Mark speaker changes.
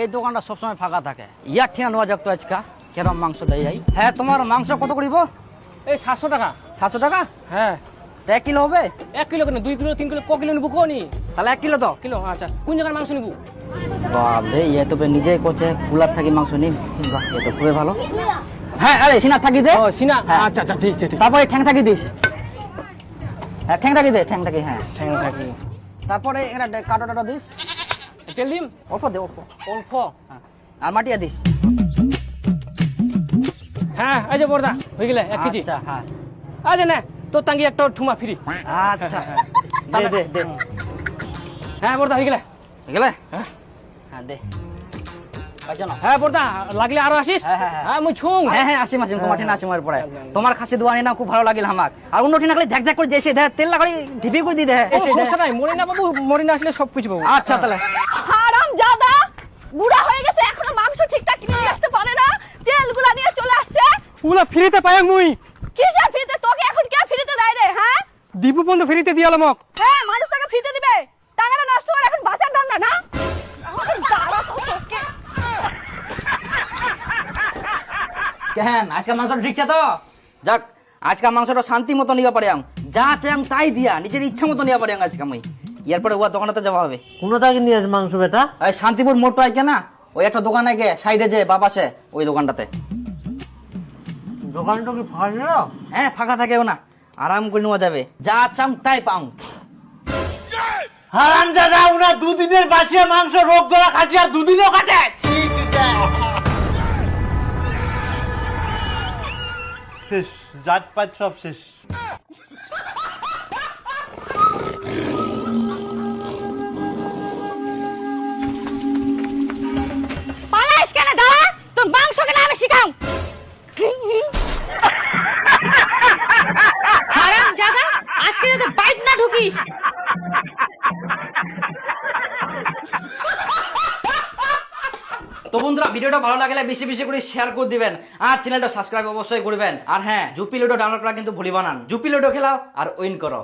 Speaker 1: এই দোকানটা সবসময় ফাঁকা থাকে। ইয়ার ঠিনা নেওয়া যাক তো আজকা। কেরম মাংস দেয় যাই হ্যাঁ তোমার মাংস কত করিব
Speaker 2: এই সাতশো টাকা।
Speaker 1: সাতশো টাকা?
Speaker 2: হ্যাঁ।
Speaker 1: তা এক কিলো হবে?
Speaker 2: এক কিলো কেন? দুই কিলো তিন কিলো ক কিলো নিবো কোনি?
Speaker 1: তাহলে এক কিলো তো।
Speaker 2: কিলো আচ্ছা। কোন জায়গার মাংস নিবো?
Speaker 1: বাবরে ইয়ে তো নিজেই করছে। কুলার থাকি মাংস নিম বাহ এ তো খুবই ভালো। হ্যাঁ আরে সিনা থাকি দে।
Speaker 2: ও সিনা?
Speaker 1: হ্যাঁ।
Speaker 2: আচ্ছা আচ্ছা ঠিক আছে ঠিক
Speaker 1: তারপরে ঠ্যাং থাকি দিস। হ্যাঁ ঠ্যাং থাকি দে ঠ্যাং থাকি হ্যাঁ।
Speaker 2: ঠ্যাং থাকি।
Speaker 1: তারপরে এরা কাটো টাটো দিস।
Speaker 2: তেল দিম?
Speaker 1: অল্প দে অল্প।
Speaker 2: অল্প?
Speaker 1: হ্যাঁ। আর মাটিয়া দিস।
Speaker 2: হ্যাঁ এই যে বর্দা হয়ে গেলে এক কেজি।
Speaker 1: আচ্ছা হ্যাঁ।
Speaker 2: আজ না তোর তাঙ্গি একটা ঠুমা ফ্রি।
Speaker 1: আচ্ছা দে দে দে।
Speaker 2: হ্যাঁ বর্দা হয়ে গেলে।
Speaker 1: গেলে? হ্যাঁ। দে। পাইছ না
Speaker 2: হ্যাঁ বর্দা লাগলে আরও আসিস?
Speaker 1: হ্যাঁ,
Speaker 2: মুই ছুং।
Speaker 1: হ্যাঁ হ্যাঁ আসিম আসিম তোমার ঠিনা আসিম পরে। তোমার খাসি দোয়ানি না খুব ভালো লাগিল আমাক। আর অন্য ঠিনা খালি ধ্যাক ধ্যাক করে যেসে দেয় তেল লাগাই ঢিপি করে দিয়ে দেয়
Speaker 2: সমস্যা নাই মরে না বাবু মরে না আসলে সব কিছু পাবো।
Speaker 1: আচ্ছা তাহলে।
Speaker 3: হারাম জাদা বুড়া হয়ে গেছে এখনও মাংস ঠিকঠাক কিনে নিয়ে আসতে পারে না। তেলগুলা নিয়ে চলে আসছে।
Speaker 2: ওগুলা ফ্রিতে পাই মুই।
Speaker 3: কিসের ফ্রিতে? তোকে এখন কে ফ্রিতে দেয় রে হ্যাঁ?
Speaker 2: দীপু বন্ধু ফ্রিতে দিয়াল মক।
Speaker 3: হ্যাঁ মানুষ তাকে ফ্রিতে দিবে। টাকাটা নষ্ট করে এখন বাঁচার ধান্দা না দাঁড়া তো তোকে
Speaker 1: কেন আজকে মাংসটা ঠিকছে তো? যাক আজকে মাংসটা শান্তি মতো নিবা পারে আম। যা আম তাই দিয়া নিজের ইচ্ছা মতো নিবা পারে আজকে আমি। এরপরে ওয়া দোকানেতে যাওয়া হবে।
Speaker 4: কোনো তাকে নিয়ে আসে মাংস বেটা?
Speaker 1: এই শান্তিপুর মোড়টা আইকে না ওই একটা দোকানে গে সাইডে যে বাপাসে ওই দোকানটাতে।
Speaker 4: দোকানটা কি ফাঁকা
Speaker 1: হ্যাঁ ফাঁকা থাকেও না আরাম করে নেওয়া যাবে। যা চাম তাই পাও
Speaker 4: হারান দাদা ওরা দুদিনের বাসিয়া মাংস রোগ ধরা খাচ্ছি আর দুদিনও কাটে। শেষ জাত পাত সব শেষ।
Speaker 3: পালাইস কেন মাংস কেন আমি আজকে যাতে বাইক না ঢুকিস
Speaker 1: তো বন্ধুরা, ভিডিওটা ভালো লাগলে বেশি বেশি করে শেয়ার করে দিবেন। আর চ্যানেলটা সাবস্ক্রাইব অবশ্যই করবেন। আর হ্যাঁ জুপি লুডো ডাউনলোড করা কিন্তু ভুলি বানান জুপি লুডো খেলাও আর উইন করো।